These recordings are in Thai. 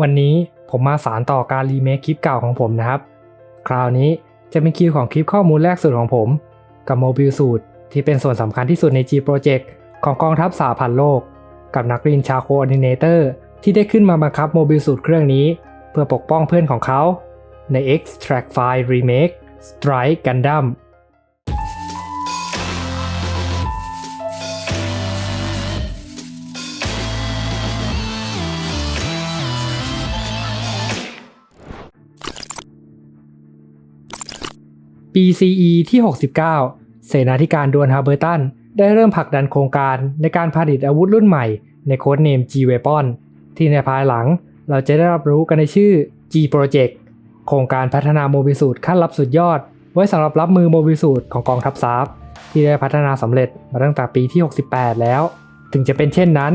วันนี้ผมมาสารต่อการรีเมคคลิปเก่าของผมนะครับ คราวนี้จะเป็นคิวของคลิปข้อมูลแรกสุดของผม กับโมบิลสูตรที่เป็นส่วนสำคัญที่สุดใน G Project ของกองทัพสาพันธ์โลก กับนักบินชาโคออร์ดิเนเตอร์ที่ได้ขึ้นมาบังคับโมบิลสูตรเครื่องนี้ เพื่อปกป้องเพื่อนของเขาใน Extract File Remake Strike Gundam ปี CE ที่ 69 เสนาธิการดวนฮาร์เบอร์ตัน ได้เริ่มผลักดันโครงการในการผลิตอาวุธรุ่นใหม่ในโค้ดเนม G Weapon ที่ในภายหลังเราจะได้รับรู้กันในชื่อ G Project โครงการพัฒนาโมบิสูตรขั้นลับสุดยอด ไว้สำหรับรับมือโมบิสูตรของกองทัพซาฟที่ได้พัฒนาสำเร็จมาตั้งแต่ปีที่ 68 แล้ว ถึงจะเป็นเช่นนั้น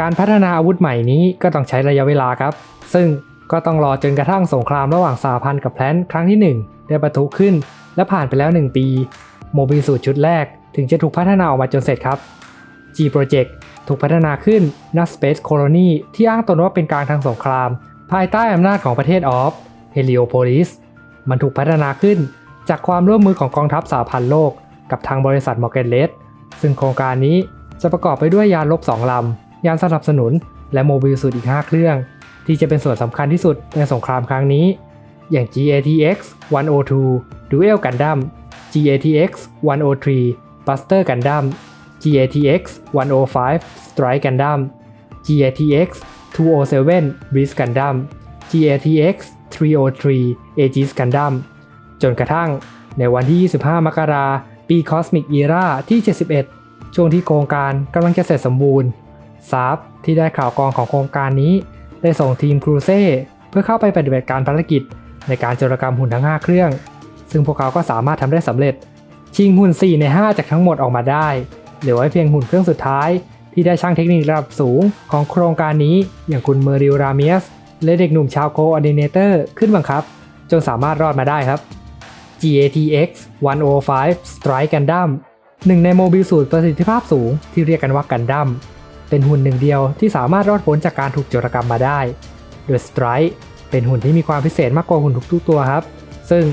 การพัฒนาอาวุธใหม่นี้ก็ต้องใช้ระยะเวลาครับ ซึ่งก็ต้องรอจนกระทั่งสงครามระหว่างสหพันธ์กับแพลนครั้งที่ 1 ได้ประทุขึ้น และผ่านไปแล้ว 1 ปี โมบิสูตรชุดแรกถึงจะถูกพัฒนาออกมาจนเสร็จครับ G Project ถูกพัฒนาขึ้นณ Space Colony ที่อ้างตนว่าเป็นกลางทางสงคราม ภายใต้อำนาจของประเทศออฟ Heliopolis มันถูกพัฒนาขึ้นจากความร่วมมือของกองทัพสหพันธ์โลก กับทางบริษัท Morgan l e d ซึ่งโครงการนี้จะประกอบไปด้วยยานลบ 2 ลำ ยานสนับสนุน และโมบิลสูตรอีก 5 เครื่อง ที่จะเป็นส่วนสำคัญที่สุดในสงครามครั้งนี้ อย่าง GATX 102 Duel Gundam GATX 103 Buster Gundam GATX 105 Strike Gundam GATX 207 Beast Gundam GATX 303 Aegis Gundam จนกระทั่งในวันที่ 25 มกราปี Cosmic Era ที่ 71 ช่วงที่โครงการกำลังจะเสร็จสมบูรณ์ซาฟที่ได้ข่าวกรองของโครงการนี้ ได้ส่งทีมครูเซ่เพื่อเข้าไปปฏิบัติการภารกิจ ในการโจรกรรมหุ่นทั้ง 5 เครื่อง ซึ่งพวกเขาก็สามารถทำได้สำเร็จ ชิงหุ่น 4 ใน 5 จากทั้งหมดออกมาได้ เหลือไว้เพียงหุ่นเครื่องสุดท้าย ที่ได้ช่างเทคนิคระดับสูงของโครงการนี้อย่างคุณเมอริลรามีสและเด็กหนุ่มชาวโคออดิเนเตอร์ขึ้นบังคับ จนสามารถรอดมาได้ครับ GATX 105 Strike Gundam หนึ่งในโมบิลสูตรประสิทธิภาพสูงที่เรียกกันว่ากันดั้มเป็นหุ่นหนึ่งเดียวที่สามารถรอดพ้นจากการถูกโจรกรรมมาได้ โดย Strike เป็นหุ่นที่มีความพิเศษมากกว่าหุ่นทุกๆตัวครับ ซึ่ง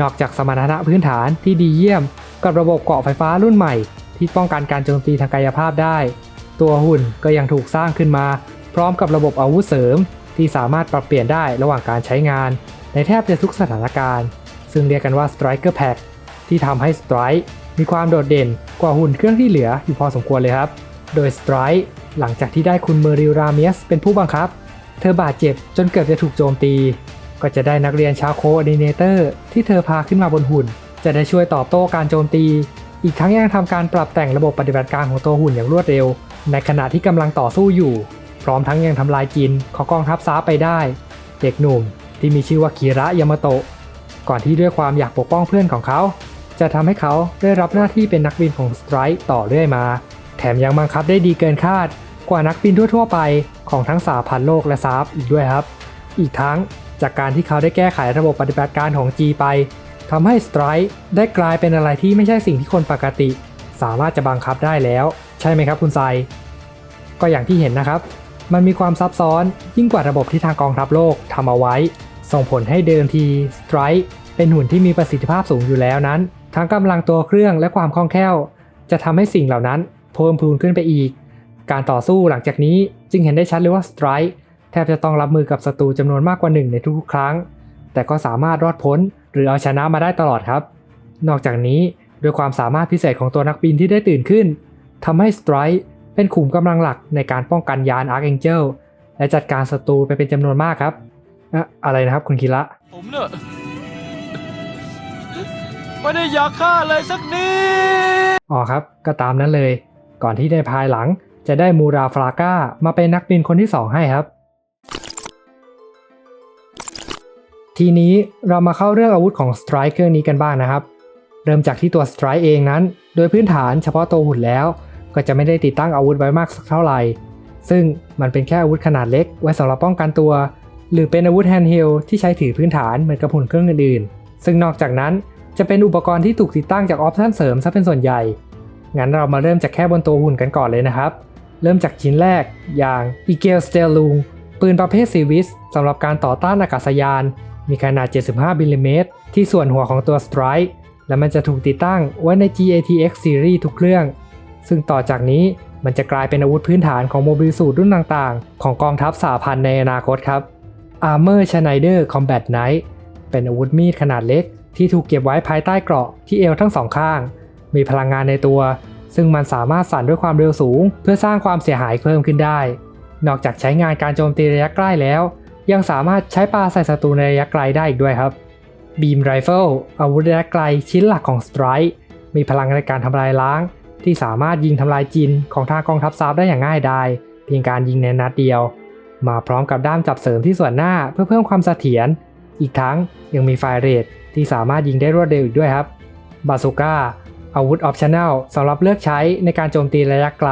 นอกจากสมรรถนะพื้นฐานที่ดีเยี่ยม กับระบบเกาะไฟฟ้ารุ่นใหม่ ที่ป้องกันการโจมตีทางกายภาพได้ ตัวหุ่นก็ยังถูกสร้างขึ้นมา พร้อมกับระบบอาวุธเสริม ที่สามารถปรับเปลี่ยนได้ระหว่างการใช้งาน ในแทบจะทุกสถานการณ์ ซึ่งเรียกกันว่า Striker Pack ที่ทำให้ Strike มีความโดดเด่นกว่าหุ่นเครื่องที่เหลืออยู่พอสมควรเลยครับ โดย Strike หลังจากที่ได้คุณเมอริลราเมียสเป็นผู้บังคับ เธอบาดเจ็บจนเกือบจะถูกโจมตี ก็จะได้นักเรียนชาวโคออดิเนเตอร์ที่เธอพาขึ้นมาบนหุ่น จะได้ช่วยตอบโต้การโจมตี อีกทั้งยังทำการปรับแต่งระบบปฏิบัติการของตัวหุ่นอย่างรวดเร็ว ในขณะที่กำลังต่อสู้อยู่ พร้อมทั้งยังทำลายกินของกองทัพซ้าไปได้ เด็กหนุ่มที่มีชื่อว่าคีระยามาโตะก่อนที่ด้วยความอยากปกป้องเพื่อนของเขา จะทำให้เขาได้รับหน้าที่เป็นนักบินของสไตร์ต่อเรื่อยมา แถมยังบังคับได้ดีเกินคาด ว่านักบินทั่วๆ ไปของทั้งสาพันโลกและซาฟอีกด้วยครับ อีกทั้งจากการที่เขาได้แก้ไขระบบปฏิบัติการของ G ไปทำให้สไตร์ได้กลายเป็นอะไรที่ไม่ใช่สิ่งที่คนปกติ สามารถจะบังคับได้แล้ว ใช่ไหมครับคุณไซก็อย่างที่เห็นนะครับ มันมีความซับซ้อนยิ่งกว่าระบบที่ทางกองทัพโลกทำเอาไว้ ส่งผลให้เดิมทีสไตร์เป็นหุ่นที่มีประสิทธิภาพสูงอยู่แล้วนั้น ทั้งกำลังตัวเครื่องและความคล่องแคล่ว จะทำให้สิ่งเหล่านั้นเพิ่มพูนขึ้นไปอีก การต่อสู้หลังจากนี้จึงเห็นได้ชัดเลยว่าสไตร์แทบจะต้องรับมือกับศัตรูจำนวนมากกว่าหนึ่งในทุกๆครั้ง แต่ก็สามารถรอดพ้นหรือเอาชนะมาได้ตลอดครับ นอกจากนี้ด้วยความสามารถพิเศษของตัวนักบินที่ได้ตื่นขึ้นทำให้สไตร์เป็นขุมกำลังหลักในการป้องกันยานอาร์ h เองเจลและจัดการศัตรูไปเป็นจำนวนมากครับอะอะไรนะครับคุณคิระผมเนอะไม่ได้อยากฆ่าเลยสักนิดอ๋อครับ ก็ตามนั้นเลย ก่อนที่ในภายหลัง จะได้มูราฟราก้ามาเป็นนักบินคนที่ 2 ให้ครับ ทีนี้เรามาเข้าเรื่องอาวุธของสไตรเกอร์นี้กันบ้างนะครับ เริ่มจากที่ตัวสไตรเองนั้น โดยพื้นฐานเฉพาะตัวหุ่นแล้ว ก็จะไม่ได้ติดตั้งอาวุธไว้มากสักเท่าไหร่ ซึ่งมันเป็นแค่อาวุธขนาดเล็กไว้สำหรับป้องกันตัว หรือเป็นอาวุธแฮนด์เฮลที่ใช้ถือพื้นฐานเหมือนกับหุ่นเครื่องอื่นๆ ซึ่งนอกจากนั้นจะเป็นอุปกรณ์ที่ถูกติดตั้งจากออปชั่นเสริมซะเป็นส่วนใหญ่ งั้นเรามาเริ่มจากแค่บนตัวหุ่นกันก่อนเลยนะครับ เริ่มจากชิ้นแรก อย่าง e g e l s t e l l u n g ปืนประเภทซีวิสสำหรับการต่อต้านอากาศยาน มีขนาด 75มิลลิเมตรที่ส่วนหัวของตัว Strike และมันจะถูกติดตั้งไว้ใน GATX Series ทุกเครื่อง ซึ่งต่อจากนี้มันจะกลายเป็นอาวุธพื้นฐานของโมบิลสูตรรุ่นต่างๆ ของกองทัพสหพันธ์ในอนาคตครับ Armor Schneider Combat Knight เป็นอาวุธมีดขนาดเล็กที่ถูกเก็บไว้ภายใต้เกราะที่เอวทั้งสองข้าง มีพลังงานในตัว ซึ่งมันสามารถสั่นด้วยความเร็วสูง เพื่อสร้างความเสียหายเพิ่มขึ้นได้ นอกจากใช้งานการโจมตีระยะใกล้แล้ว ยังสามารถใช้ปาใส่ศัตรูในระยะไกลได้อีกด้วยครับ Beam Rifle อาวุธระยะไกลชิ้นหลักของ Strike มีพลังในการทำลายล้าง ที่สามารถยิงทำลายจินของทางกองทัพซาบได้อย่างง่ายดายเพียงการยิงในนัดเดียว มาพร้อมกับด้ามจับเสริมที่ส่วนหน้าเพื่อเพิ่มความเสถียรอีกทั้งยังมีไฟเรทที่สามารถยิงได้รวดเร็วอีกด้วยครับบาซูก้า อาวุธออปชั่นแนลสำหรับเลือกใช้ในการโจมตีระยะไกล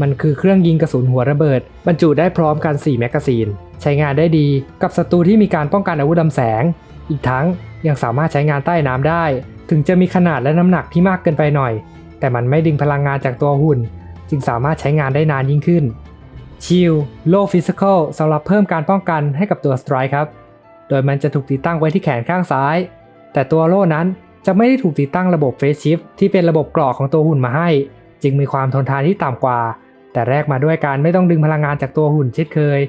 มันคือเครื่องยิงกระสุนหัวระเบิด บรรจุได้พร้อมกัน 4 แมกกาซีน ใช้งานได้ดีกับศัตรูที่มีการป้องกันอาวุธลำแสง อีกทั้งยังสามารถใช้งานใต้น้ำได้ ถึงจะมีขนาดและน้ำหนักที่มากเกินไปหน่อย แต่มันไม่ดึงพลังงานจากตัวหุ่น จึงสามารถใช้งานได้นานยิ่งขึ้นชิลโลฟิสิกอลสำหรับเพิ่มการป้องกันให้กับตัว Strike ครับ โดยมันจะถูกติดตั้งไว้ที่แขนข้างซ้าย แต่ตัวโล่นั้น จะไม่ได้ถูกติดตั้งระบบเฟสชิฟที่เป็นระบบกรอกของตัวหุ่นมาให้ จึงมีความทนทานที่ต่ำกว่า แต่แรกมาด้วยการไม่ต้องดึงพลังงานจากตัวหุ่นเช่นเคย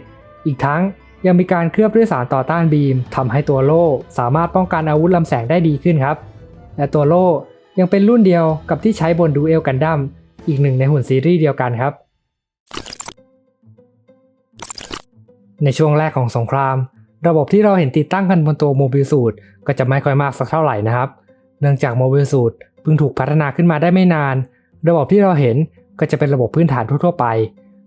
อีกทั้งยังมีการเคลือบด้วยสารต่อต้านบีมทำให้ตัวโล่สามารถป้องกันอาวุธลำแสงได้ดีขึ้นครับ และตัวโล่ยังเป็นรุ่นเดียวกับที่ใช้บนดูเอลกันดั้มอีกหนึ่งในหุ่นซีรีส์เดียวกันครับ ในช่วงแรกของสงคราม ระบบที่เราเห็นติดตั้งกันบนตัวโมบิลสูตรก็จะไม่ค่อยมากสักเท่าไหร่นะครับ เนื่องจากโมบิลสูตรเพิ่งถูกพัฒนาขึ้นมาได้ไม่นาน ระบบที่เราเห็นก็จะเป็นระบบพื้นฐานทั่วๆไป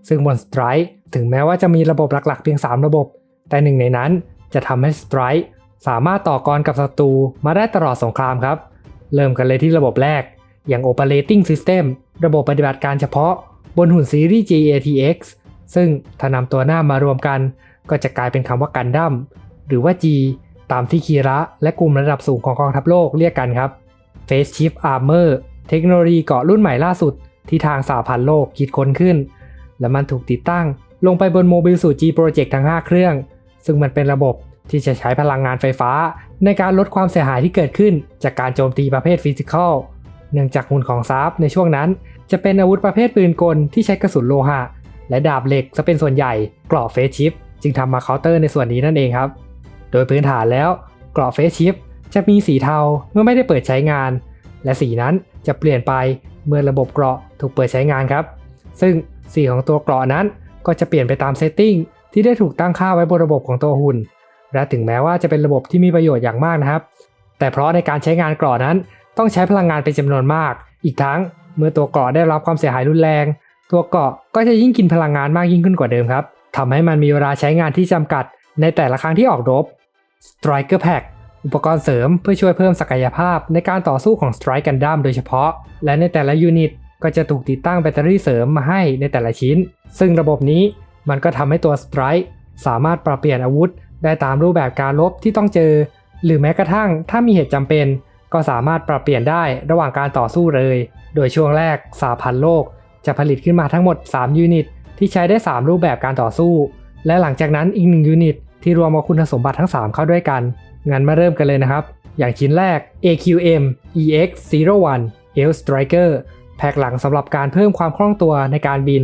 ซึ่งบน Strike ถึงแม้ว่าจะมีระบบหลักๆ เพียง 3 ระบบ แต่หนึ่งในนั้นจะทำให้ Strike สามารถต่อกรกับศัตรูมาได้ตลอดสงครามครับ เริ่มกันเลยที่ระบบแรก อย่าง Operating System ระบบปฏิบัติการเฉพาะบนหุ่นซีรีส์ GATX ซึ่งถ้านำตัวหน้ามารวมกัน ก็จะกลายเป็นคำว่ากันดั้มหรือว่า G ตามที่คีระและกลุ่มระดับสูงของกองทัพโลกเรียกกันครับ Face Shift Armor เทคโนโลยีเกราะรุ่นใหม่ล่าสุดที่ทางสหพันธ์โลกคิดค้นขึ้น และมันถูกติดตั้งลงไปบนโมบิลสู G Project ทั้ง 5 เครื่อง ซึ่งมันเป็นระบบที่จะใช้พลังงานไฟฟ้า ในการลดความเสียหายที่เกิดขึ้น จากการโจมตีประเภทฟิสิกอลเนื่องจากหุ่นของซาฟในช่วงนั้น จะเป็นอาวุธประเภทปืนกลที่ใช้กระสุนโลหะ และดาบเหล็กจะเป็นส่วนใหญ่กรอบเฟสชิปจึงทำมาเคาน์เตอร์ในส่วนนี้นั่นเองครับ โดยพื้นฐานแล้วกรอบเฟสชิปจะมีสีเทาเมื่อไม่ได้เปิดใช้งาน และสีนั้นจะเปลี่ยนไปเมื่อระบบเกราะถูกเปิดใช้งานครับ ซึ่งสีของตัวเกราะนั้นก็จะเปลี่ยนไปตามเซตติ้งที่ได้ถูกตั้งค่าไว้บนระบบของตัวหุ่น และถึงแม้ว่าจะเป็นระบบที่มีประโยชน์อย่างมากนะครับ แต่เพราะในการใช้งานเกราะนั้นต้องใช้พลังงานเป็นจำนวนมาก อีกทั้งเมื่อตัวเกราะได้รับความเสียหายรุนแรง ตัวเกราะก็จะยิ่งกินพลังงานมากยิ่งขึ้นกว่าเดิมครับทำให้มันมีเวลาใช้งานที่จำกัด ในแต่ละครั้งที่ออกรบ Striker Pack อุปกรณ์เสริมเพื่อช่วยเพิ่มศักยภาพในการต่อสู้ของ Strike Gundam โดยเฉพาะ และในแต่ละยูนิตก็จะถูกติดตั้งแบตเตอรี่เสริมมาให้ในแต่ละชิ้น ซึ่งระบบนี้มันก็ทำให้ตัว Strike สามารถปรับเปลี่ยนอาวุธ ได้ตามรูปแบบการลบที่ต้องเจอ หรือแม้กระทั่งถ้ามีเหตุจำเป็น ก็สามารถปรับเปลี่ยนได้ระหว่างการต่อสู้เลย โดยช่วงแรกสาพันโลก จะผลิตขึ้นมาทั้งหมด 3 ยูนิต ที่ใช้ได้ 3 รูปแบบการต่อสู้ และหลังจากนั้นอีก 1 ยูนิต ที่รวมเอาคุณสมบัติทั้ง 3 เข้าด้วยกัน งั้นมาเริ่มกันเลยนะครับ อย่างชิ้นแรก AQM EX01 Air Striker แพ็กหลังสำหรับการเพิ่มความคล่องตัวในการบิน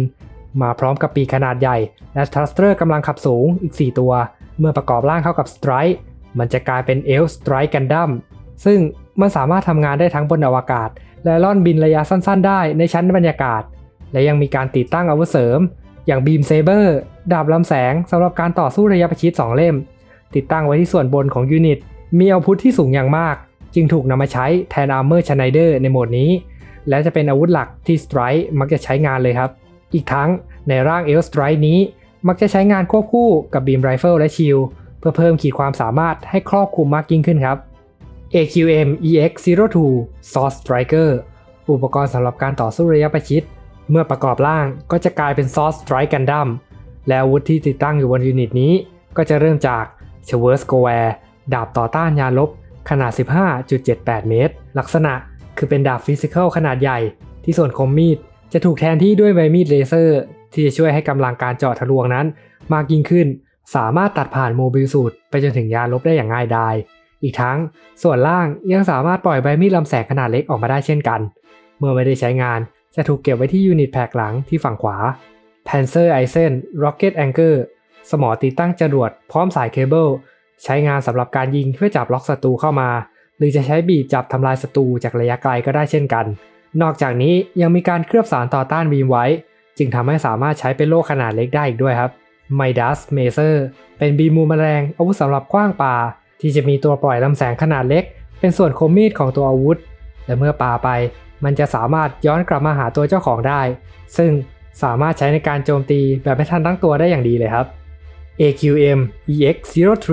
มาพร้อมกับปีกขนาดใหญ่ และทรัสเตอร์กำลังขับสูงอีก 4 ตัว เมื่อประกอบร่างเข้ากับ Strike มันจะกลายเป็น Air Strike Gundam ซึ่งมันสามารถทำงานได้ทั้งบนอวกาศ และล่อนบินระยะสั้น ๆ ได้ในชั้นบรรยากาศ และยังมีการติดตั้งอาวุธเสริม อย่างบีมเซเบอร์ดาบลำแสงสำหรับการต่อสู้ระยะประชิด2 เล่ม ติดตั้งไว้ที่ส่วนบนของยูนิต มีอาวุธที่สูงอย่างมาก จึงถูกนำมาใช้แทนอาร์เมอร์ชไนเดอร์ในโหมดนี้ และจะเป็นอาวุธหลักที่สไตร์มักจะใช้งานเลยครับ อีกทั้งในร่างเอลสไตร์นี้ มักจะใช้งานควบคู่กับบีมไรเฟิลและชิลเพื่อเพิ่มขีดความสามารถให้ครอบคลุมมากยิ่งขึ้นครับ AQM EX02 Sword Striker อุปกรณ์สำหรับการต่อสู้ระยะประชิด เมื่อประกอบร่างก็จะกลายเป็น Sword Strike Gundam และอาวุธที่ติดตั้งอยู่บนยูนิตนี้ก็จะเริ่มจาก c h e w e r s q u a r e ดาบต่อต้านยานลบขนาด 15.78 เมตร ลักษณะคือเป็นดาบฟิสิกอลขนาดใหญ่ ที่ส่วนคมมีด จะถูกแทนที่ด้วยใบมีดเลเซอร์ ที่จะช่วยให้กำลังการเจาะทะลวงนั้น มากยิ่งขึ้น สามารถตัดผ่านโมบิลสูตรไปจนถึงยานลบได้อย่างง่ายดาย อีกทั้งส่วนล่างยังสามารถปล่อยใบมีดลำแสงขนาดเล็กออกมาได้เช่นกัน เมื่อไม่ได้ใช้งาน จะถูกเก็บไว้ที่ยูนิตแผกหลังที่ฝั่งขวา Panzer Eisen Rocket Anchor สมอติดตั้งจรวดพร้อมสายเคเบิลใช้งานสำหรับการยิงเพื่อจับล็อกศัตรูเข้ามา หรือจะใช้บีบจับทำลายศัตรูจากระยะไกลก็ได้เช่นกัน นอกจากนี้ยังมีการเคลือบสารต่อต้านบีมไว้ จึงทำให้สามารถใช้เป็นโล่ขนาดเล็กได้อีกด้วยครับ Midas Maser เป็นบีมมูมแมลงอาวุธสำหรับกว้างป่าที่จะมีตัวปล่อยลำแสงขนาดเล็ก เป็นส่วนคมมีดของตัวอาวุธ และเมื่อปาไป มันจะสามารถย้อนกลับมาหาตัวเจ้าของได้ ซึ่งสามารถใช้ในการโจมตีแบบไม่ทันตั้งตัวได้อย่างดีเลยครับ AQM EX03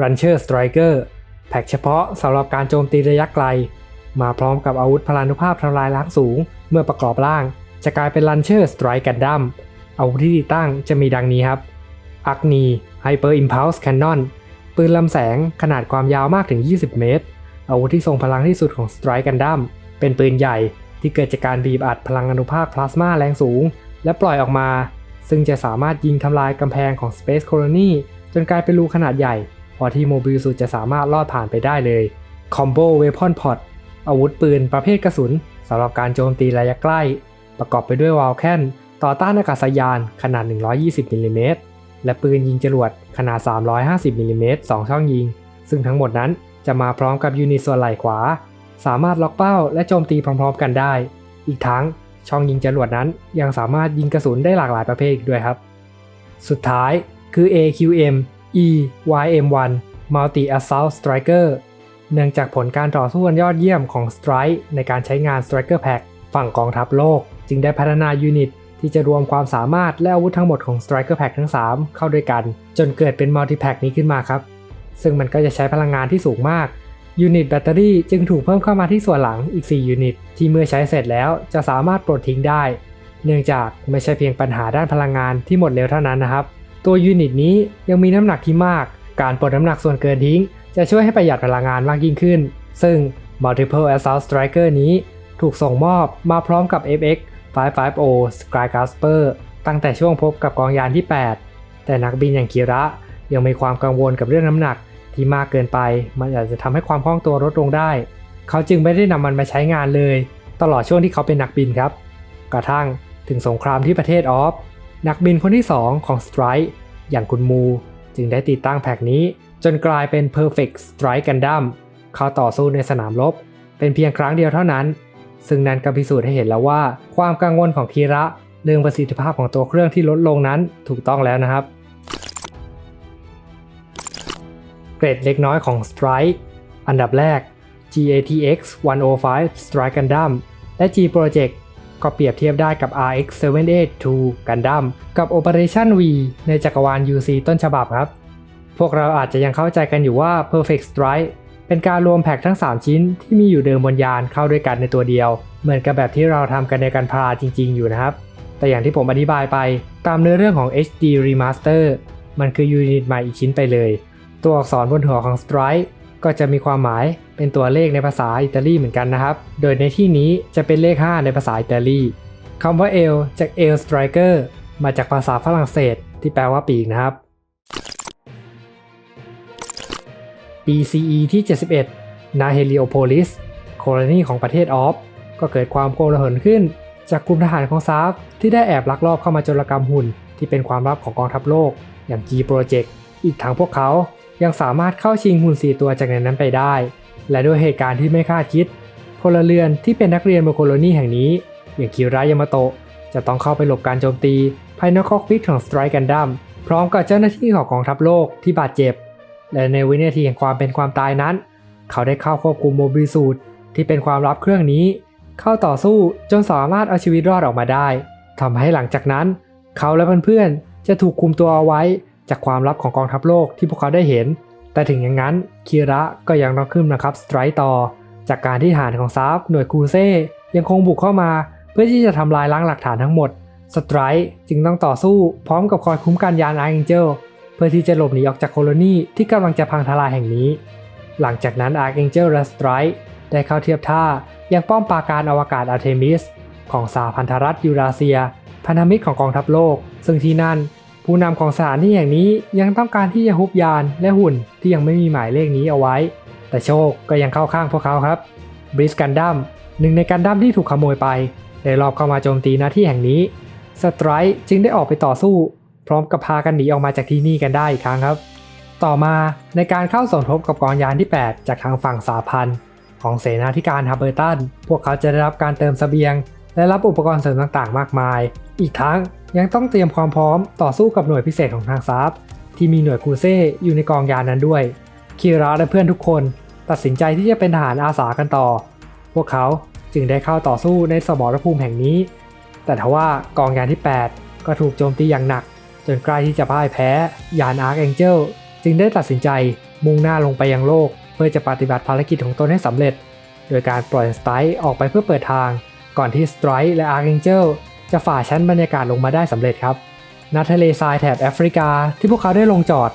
Rancher Striker แพ็กเฉพาะสำหรับการโจมตีระยะไกล มาพร้อมกับอาวุธพลานุภาพทำลายล้างสูง เมื่อประกอบร่าง จะกลายเป็น Rancher Strike Gundam อาวุธที่ติดตั้งจะมีดังนี้ครับ Agni Hyper Impulse Cannon ปืนลำแสงขนาดความยาวมากถึง 20 เมตร อาวุธที่ทรงพลังที่สุดของ Strike Gundam เป็นปืนใหญ่ที่เกิดจากการบีบอัดพลังอนุภาคพลาสมาแรงสูง และปล่อยออกมา ซึ่งจะสามารถยิงทำลายกำแพงของ Space Colony จนกลายเป็นรูขนาดใหญ่ พอที่โมบิลสุดจะสามารถลอดผ่านไปได้เลย Combo Weapon Pod อาวุธปืนประเภทกระสุนสำหรับการโจมตีระยะใกล้ ประกอบไปด้วยวาลแคนต่อต้านอากาศยานขนาด 120มิลลิเมตรและปืนยิงจรวดขนาด 350มิลลิเมตร2ช่องยิง ซึ่งทั้งหมดนั้นจะมาพร้อมกับยูนิตส่วนไหล่ขวา สามารถล็อกเป้าและโจมตีพร้อมๆกันได้ อีกทั้งช่องยิงจรวดนั้นยังสามารถยิงกระสุนได้หลากหลายประเภทอีกด้วยครับ สุดท้ายคือ AQM EYM1 Multi Assault Striker เนื่องจากผลการต่อสู้อันยอดเยี่ยมของ Strike ในการใช้งาน Striker Pack ฝั่งกองทัพโลก จึงได้พัฒนายูนิตที่จะรวมความสามารถและอาวุธทั้งหมดของ Striker Pack ทั้ง 3 เข้าด้วยกัน จนเกิดเป็น Multi Pack นี้ขึ้นมาครับ ซึ่งมันก็จะใช้พลังงานที่สูงมาก ยูนิตแบตเตอรี่จึงถูกเพิ่มเข้ามาที่ส่วนหลังอีก 4 ยูนิต ที่เมื่อใช้เสร็จแล้วจะสามารถปลดทิ้งได้ เนื่องจากไม่ใช่เพียงปัญหาด้านพลังงานที่หมดเร็วเท่านั้นนะครับ ตัวยูนิตนี้ยังมีน้ำหนักที่มาก การปลดน้ำหนักส่วนเกินทิ้ง จะช่วยให้ประหยัดพลังงานมากยิ่งขึ้น ซึ่ง Multiple Assault Striker นี้ถูกส่งมอบมาพร้อมกับ FX 550 Skycasper ตั้งแต่ช่วงพบกับกองยานที่ 8 แต่นักบินอย่างคิระยังมีความกังวลกับเรื่องน้ำหนัก ที่มากเกินไป มันอาจจะทำให้ความคล่องตัวลดลงได้ เขาจึงไม่ได้นำมันมาใช้งานเลย ตลอดช่วงที่เขาเป็นนักบินครับ กระทั่งถึงสงครามที่ประเทศออฟ นักบินคนที่ 2 ของ Strike อย่างคุณมู จึงได้ติดตั้งแพ็กนี้ จนกลายเป็น Perfect Strike Gundam เขาต่อสู้ในสนามรบ เป็นเพียงครั้งเดียวเท่านั้น ซึ่งนั่นก็พิสูจน์ให้เห็นแล้วว่า ความกังวลของคีระเรื่องประสิทธิภาพของตัวเครื่องที่ลดลงนั้นถูกต้องแล้วนะครับ เกรดเล็กน้อยของ Strike อันดับแรก GATX 105 Strike Gundam และ G Project ก็เปรียบเทียบได้กับ RX-782 Gundam กับ Operation V ในจักรวาล UC ต้นฉบับครับ พวกเราอาจจะยังเข้าใจกันอยู่ว่า Perfect Strike เป็นการรวมแพ็กทั้ง 3 ชิ้นที่มีอยู่เดิมบนยานเข้าด้วยกันในตัวเดียว เหมือนกับแบบที่เราทำกันในการพาจริง ๆ อยู่นะครับ แต่อย่างที่ผมอธิบายไปตามเนื้อเรื่องของ HD Remaster มันคือยูนิตใหม่อีกชิ้นไปเลย ตัวอักษรบนหัวของ Strike ก็จะมีความหมายเป็นตัวเลขในภาษาอิตาลีเหมือนกันนะครับ โดยในที่นี้จะเป็นเลข 5 ในภาษาอิตาลีคำว่า L จาก L Striker มาจากภาษาฝรั่งเศส ที่แปลว่าปีกนะครับ BCE ที่ 71 นาเฮลิโอโพลิส โคลนีของประเทศออฟ ก็เกิดความโกลาหลขึ้น จากกลุ่มทหารของซาฟที่ได้แอบลักลอบเข้ามาโจรกรรมหุ่น ที่เป็นความลับของกองทัพโลกอย่าง G Project อีกทั้งพวกเขา ยังสามารถเข้าชิงหุ่น 4 ตัวจากในนั้นไปได้ และด้วยเหตุการณ์ที่ไม่คาดคิด พลเรือนที่เป็นนักเรียนบนโคโลนีแห่งนี้ อย่างคิรายามาโตะจะต้องเข้าไปหลบการโจมตีภายในคอกพิทของ Strike Gundam พร้อมกับเจ้าหน้าที่ของกองทัพโลกที่บาดเจ็บ และในวินาทีแห่งความเป็นความตายนั้น เขาได้เข้าควบคุมโมบิสูตรที่เป็นความลับเครื่องนี้ เข้าต่อสู้จนสามารถเอาชีวิตรอดออกมาได้ทำให้หลังจากนั้น เขาและเพื่อนๆจะถูกคุมตัวเอาไว้ จากความลับของกองทัพโลกที่พวกเขาได้เห็น แต่ถึงอย่างนั้นคีระก็ยังต้องขึ้นนะครับสไตร์ต่อ จากการที่ฐานของซาฟหน่วยคูเซ่ยังคงบุกเข้ามา เพื่อที่จะทำลายล้างหลักฐานทั้งหมดสไตร์จึงต้องต่อสู้พร้อมกับคอยคุ้มกันยานไอเอ็นเจลเพื่อที่จะหลบหนีออกจากโคโลนีที่กำลังจะพังทลายแห่งนี้ หลังจากนั้น Archangel และ Strike ได้เข้าเทียบท่ายังป้อมปราการอวกาศอาร์เทมิส ของสหพันธรัฐยูราเซีย พันธมิตรของกองทัพโลก ซึ่งที่นั่น ผู้นำของสถานที่แห่งนี้ยังต้องการที่จะฮุบยานและหุ่นที่ยังไม่มีหมายเลขนี้เอาไว้ แต่โชคก็ยังเข้าข้างพวกเขาครับบริสกันดัมหนึ่งในกันดั้มที่ถูกขโมยไปได้รอบเข้ามาโจมตีหน้าที่แห่งนี้สไตร์ จึงได้ออกไปต่อสู้ พร้อมกับพากันหนีออกมาจากที่นี่กันได้อีกครั้งครับ ต่อมาในการเข้าสมทบกับกองยานที่ 8 จากทางฝั่งสาพันธ์ของเสนาธิการฮับเบอร์ตัน พวกเขาจะได้รับการเติมเสบียง และรับอุปกรณ์เสริมต่างๆ มากมาย อีกทั้ง ยังต้องเตรียมความพร้อมต่อสู้กับหน่วยพิเศษของทางซาฟที่มีหน่วยคูเซ่อยู่ในกองยานนั้นด้วยคีราและเพื่อนทุกคนตัดสินใจที่จะเป็นทหารอาสากันต่อ พวกเขาจึงได้เข้าต่อสู้ในสมรภูมิแห่งนี้ แต่ทว่ากองยานที่ 8 ก็ถูกโจมตีอย่างหนัก จนใกล้ที่จะพ่ายแพ้ ยานอาร์คแองเจลจึงได้ตัดสินใจมุ่งหน้าลงไปยังโลก เพื่อจะปฏิบัติภารกิจของตนให้สำเร็จ โดยการปล่อยสไตร์ออกไปเพื่อเปิดทาง ก่อนที่สไตร์และอาร์คแองเจล จะฝ่าชั้นบรรยากาศลงมาได้สำเร็จครับณทะเลทรายแถบแอฟริกาที่พวกเขาได้ลงจอด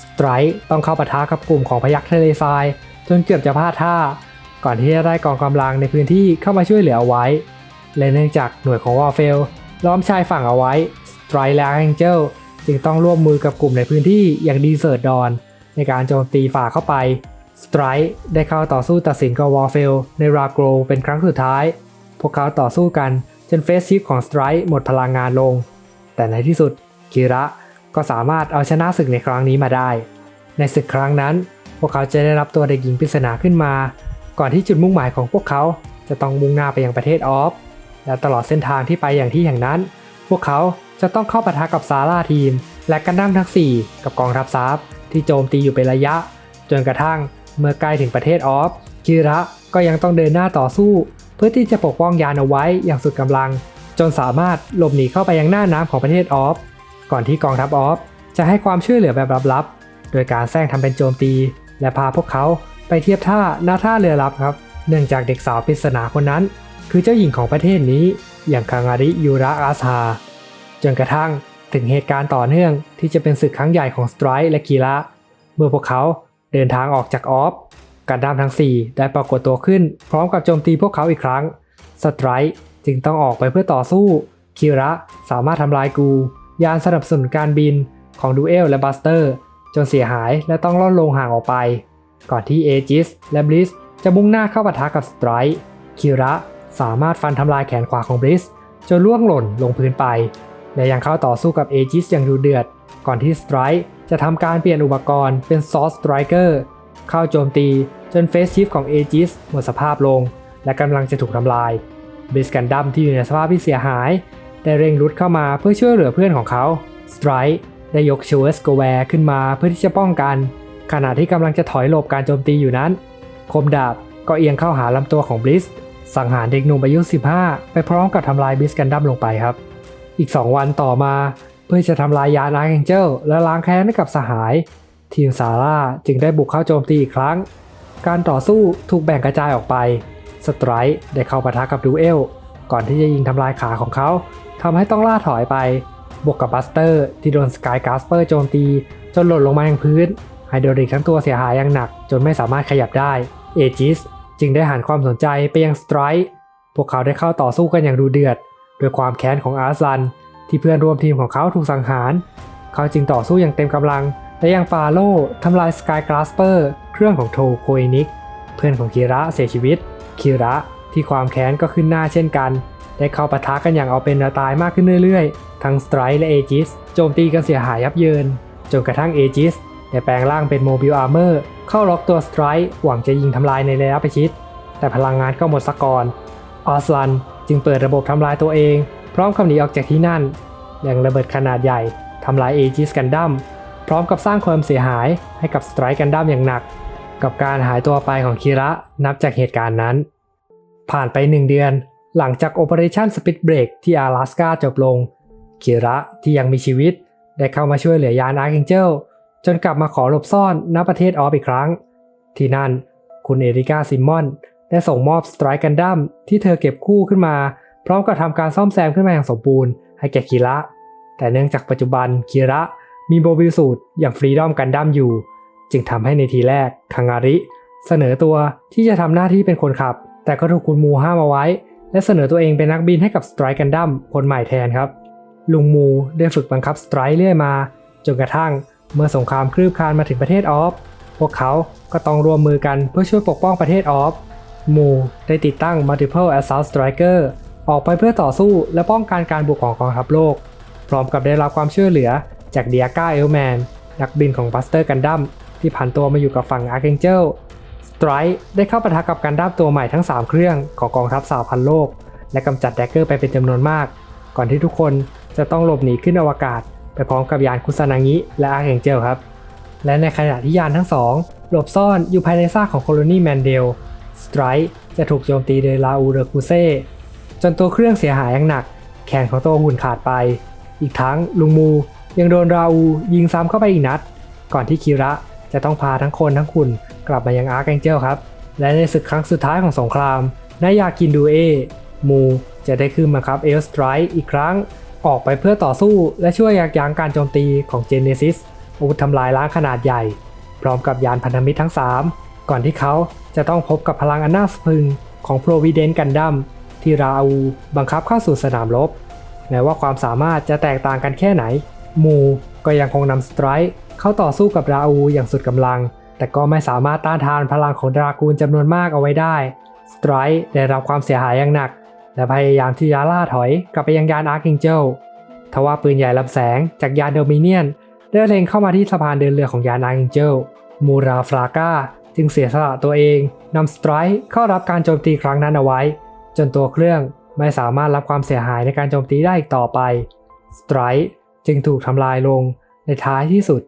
สไตร์ต้องเข้าปะทะกับกลุ่มของพยัคฆ์ทะเลทราย จนเกือบจะพลาดท่า ก่อนที่จะได้กองกำลังในพื้นที่เข้ามาช่วยเหลือเอาไว้ และเนื่องจากหน่วยของวอลเฟลล้อมชายฝั่งเอาไว้สไตร์และแองเจลจึงต้องร่วมมือกับกลุ่มในพื้นที่อย่างดีเซิร์ดดอน ในการโจมตีฝ่าเข้าไปสไตร์ได้เข้าต่อสู้ตัดสินกับวอลเฟลในราโกรเป็นครั้งสุดท้าย พวกเขาต่อสู้กัน จนเฟสชิฟของสไตร์หมดพลังงานลง แต่ในที่สุดคิระก็สามารถเอาชนะศึกในครั้งนี้มาได้ ในศึกครั้งนั้น พวกเขาจะได้รับตัวเด็กหญิงปริศนาขึ้นมา ก่อนที่จุดมุ่งหมายของพวกเขาจะต้องมุ่งหน้าไปยังประเทศออฟ และตลอดเส้นทางที่ไปอย่างที่แห่งนั้น พวกเขาจะต้องเข้าปะทะกับซาร่าทีม และกันดั้มทั้ง 4 กับกองทัพซาฟที่โจมตีอยู่เป็นระยะ จนกระทั่งเมื่อใกล้ถึงประเทศออฟคิระก็ยังต้องเดินหน้าต่อสู้ เพื่อที่จะปกป้องยานเอาไว้อย่างสุดกำลัง จนสามารถหลบหนีเข้าไปยังหน้าน้ำของประเทศออฟ ก่อนที่กองทัพออฟ จะให้ความช่วยเหลือแบบลับๆ โดยการแซงทำเป็นโจมตี และพาพวกเขาไปเทียบท่าหน้าท่าเรือลับครับ เนื่องจากเด็กสาวปริศนาคนนั้น คือเจ้าหญิงของประเทศนี้ อย่างคางาริยูระอาซาจนกระทั่งถึงเหตุการณ์ต่อเนื่องที่จะเป็นศึกครั้งใหญ่ของสไตร์และกีระเมื่อพวกเขาเดินทางออกจากออฟ การดามทั้ง 4 ได้ปรากฏตัวขึ้น พร้อมกับโจมตีพวกเขาอีกครั้งสไตร์จึงต้องออกไปเพื่อต่อสู้ คิระสามารถทำลายกู ยานสนับสนุนการบินของดูเอลและบัสเตอร์ จนเสียหายและต้องล่อนลงห่างออกไป ก่อนที่เอจิสและบลิสจะมุ่งหน้าเข้าปะทะกับสไตร์คิระสามารถฟันทำลายแขนขวาของบลิสจนล่วงหล่นลงพื้นไป และยังเข้าต่อสู้กับเอจิสอย่างดูเดือด ก่อนที่สไตร์จะทำการเปลี่ยนอุปกรณ์เป็นซอสสไตรเกอร์เข้าโจมตี จนเฟสชิฟของเอจิสหมดสภาพลง และกำลังจะถูกทำลายบิสกันดัมที่อยู่ในสภาพที่เสียหาย ได้เร่งรุดเข้ามาเพื่อช่วยเหลือเพื่อนของเขาสไตร์ได้ยกชูเอสโกแวร์ขึ้นมาเพื่อที่จะป้องกัน ขณะที่กำลังจะถอยหลบการโจมตีอยู่นั้น คมดาบก็เอียงเข้าหาลำตัวของบลิสสังหารเด็กหนุ่มอายุ 15 ไปพร้อมกับทำลายบลิสกันดั้มลงไปครับ อีก 2 วันต่อมาเพื่อจะทำลายยานอาร์เคงเจลและล้างแค้นให้กับสหาย ทีมซาร่าจึงได้บุกเข้าโจมตีอีกครั้ง การต่อสู้ถูกแบ่งกระจายออกไป สไตร์ได้เข้าปะทะกับดูเอล ก่อนที่จะยิงทำลายขาของเขาทำให้ต้องล่าถอยไป บวกกับบัสเตอร์ที่โดนสกายกาสเปอร์โจมตี จนหล่นลงมายังพื้นไฮโดริกทั้งตัวเสียหายอย่างหนัก จนไม่สามารถขยับได้ เอจิสจึงได้หันความสนใจไปยังสไตร์พวกเขาได้เข้าต่อสู้กันอย่างดูเดือดด้วยความแค้นของอาร์ซัน ที่เพื่อนร่วมทีมของเขาถูกสังหาร เขาจึงต่อสู้อย่างเต็มกำลังและยังปาโล่ทำลายสกายกราสเปอร์ เครื่องของโทโคเอนิกเพื่อนของคีระเสียชีวิต คีระที่ความแค้นก็ขึ้นหน้าเช่นกัน ได้เข้าปะทะกันอย่างเอาเป็นเอาตายมากขึ้นเรื่อยๆ ทั้งสไตร์และเอจิสโจมตีกันเสียหายยับเยิน จนกระทั่งเอจิสได้แปลงร่างเป็นโมบิลอาร์เมอร์เข้าล็อกตัวสไตร์หวังจะยิงทำลายในระยะประชิด แต่พลังงานก็หมดสะก่อน ออสลันจึงเปิดระบบทำลายตัวเอง พร้อมคำหนีออกจากที่นั่นแรงระเบิดขนาดใหญ่ทำลายเอจิสกันดั้มพร้อมกับสร้างความเสียหายให้กับสไตร์กันดั้มอย่างหนัก กับการหายตัวไปของคิระนับจากเหตุการณ์นั้น ผ่านไป 1 เดือน หลังจาก Operation Speed Break ที่阿拉斯กาจบลง คิระที่ยังมีชีวิต ได้เข้ามาช่วยเหลือยานอาร์ a งเจลจนกลับมาขอหลบซ่อนณประเทศออฟอีกครั้ง ที่นั่น คุณเอริกาซิมมอน ได้ส่งมอบสไตร์กันดั้มที่เธอเก็บคู่ขึ้นมา พร้อมกับทำการซ่อมแซมขึ้นมาอย่างสมบูรณ์ให้แก่คิระ แต่เนื่องจากปัจจุบันคิระมีโมบิลสูตรอย่างฟรีดอมกันดั้มอยู่ จึงทำให้ในทีแรกคังอาริ เสนอตัวที่จะทำหน้าที่เป็นคนขับ แต่ก็ถูกคุณมูห้ามเอาไว้ และเสนอตัวเองเป็นนักบินให้กับสไตร์กันดั้มคนใหม่แทนครับ ลุงมูได้ฝึกบังคับสไตร์เรื่อยมา จนกระทั่งเมื่อสงครามคลืบคลานมาถึงประเทศออฟ พวกเขาก็ต้องรวมมือกันเพื่อช่วยปกป้องประเทศออฟ มูได้ติดตั้ง Multiple Assault Striker ออกไปเพื่อต่อสู้และป้องกันการบุกของกองทัพโลก พร้อมกับได้รับความช่วยเหลือจากเดียก้าเอลแมนนักบินของบัสเตอร์กันดั้ม ที่ผันตัวมาอยู่กับฝั่งอาร์เคงเจลสไตรค์ได้เข้าปะทะกับกันดั้มตัวใหม่ทั้ง 3 เครื่องของกองทัพสาวพันโลก และกำจัดแดกเกอร์ไปเป็นจำนวนมาก ก่อนที่ทุกคนจะต้องหลบหนีขึ้นอวกาศ ไปพร้อมกับยานคุซานางิและอาร์เคงเจลครับ และในขณะที่ยานทั้งสอง หลบซ่อนอยู่ภายในซากของโคโลนีแมนเดลสไตร์จะถูกโจมตีโดยลาอูเรกูเซ่จนตัวเครื่องเสียหายอย่างหนัก แขนของตัวหุ่นขาดไป อีกทั้งลุงมูยังโดนราอูยิงซ้ำเข้าไปอีกนัด ก่อนที่คิระ จะต้องพาทั้งคนทั้งคุณกลับมายังอาร์คแองเจลครับ และในศึกครั้งสุดท้ายของสงครามนายากินดูเอมูจะได้ขึ้นมาครับเอลสไตร์อีกครั้ง ออกไปเพื่อต่อสู้และช่วยยับยั้งการโจมตีของเจเนซิสอาวุธทำลายล้างขนาดใหญ่ พร้อมกับยานพันธมิตรทั้ง 3 ก่อนที่เขาจะต้องพบกับพลังอันน่าสะพรึงของ Provident Gundam ที่ราอูบังคับเข้าสู่สนามรบแม้ว่าความสามารถจะแตกต่างกันแค่ไหน มูก็ยังคงนำสไตร์ เขาต่อสู้กับราอูอย่างสุดกำลัง แต่ก็ไม่สามารถต้านทานพลังของดรากูลจำนวนมากเอาไว้ได้สไตร์ได้รับความเสียหายอย่างหนัก และพยายามที่จะล่าถอยกลับไปยังยานอาร์คิงเจลทว่าปืนใหญ่ลำแสงจากยานโดมิเนียนได้เล็งเข้ามาที่สะพานเดินเรือของยานอาร์คิงเจลมูราฟราก้าจึงเสียสละตัวเองนำสไตร์เข้ารับการโจมตีครั้งนั้นเอาไว้ จนตัวเครื่องไม่สามารถรับความเสียหายในการโจมตีได้อีกต่อไปสไตร์จึงถูกทำลายลงในท้ายที่สุด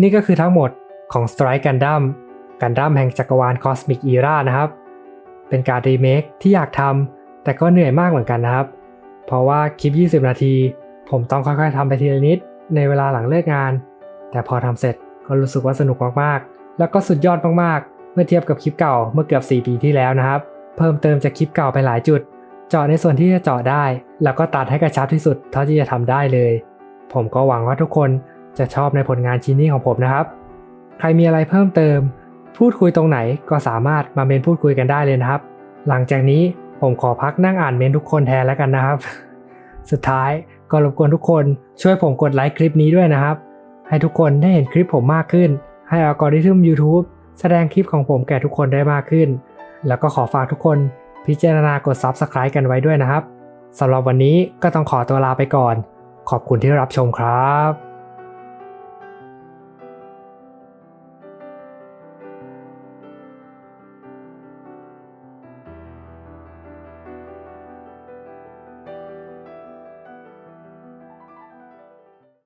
นี่ก็คือทั้งหมดของ Strike Gundam Gundam แห่งจักรวาล Cosmic Era นะครับ เป็นการรีเมคที่อยากทำแต่ก็เหนื่อยมากเหมือนกันนะครับ เพราะว่าคลิป 20 นาที ผมต้องค่อยๆทำไปทีละนิดในเวลาหลังเลิกงาน แต่พอทำเสร็จก็รู้สึกว่าสนุกมากๆ แล้วก็สุดยอดมากๆ เมื่อเทียบกับคลิปเก่าเมื่อเกือบ 4 ปีที่แล้วนะครับ เพิ่มเติมจากคลิปเก่าไปหลายจุด เจาะในส่วนที่จะเจาะได้ แล้วก็ตัดให้กระชับที่สุดเท่าที่จะทำได้เลย ผมก็หวังว่าทุกคน จะชอบในผลงานชิ้นนี้ของผมนะครับ ใครมีอะไรเพิ่มเติม พูดคุยตรงไหนก็สามารถมาเมนพูดคุยกันได้เลยนะครับ หลังจากนี้ผมขอพักนั่งอ่านเมนทุกคนแทนแล้วกันนะครับ สุดท้ายก็รบกวนทุกคนช่วยผมกดไลค์คลิปนี้ด้วยนะครับ ให้ทุกคนได้เห็นคลิปผมมากขึ้น ให้อัลกอริทึม YouTube แสดงคลิปของผมแก่ทุกคนได้มากขึ้น แล้วก็ขอฝากทุกคนพิจารณากด Subscribe กันไว้ด้วยนะครับสำหรับวันนี้ก็ต้องขอตัวลาไปก่อน ขอบคุณที่รับชมครับ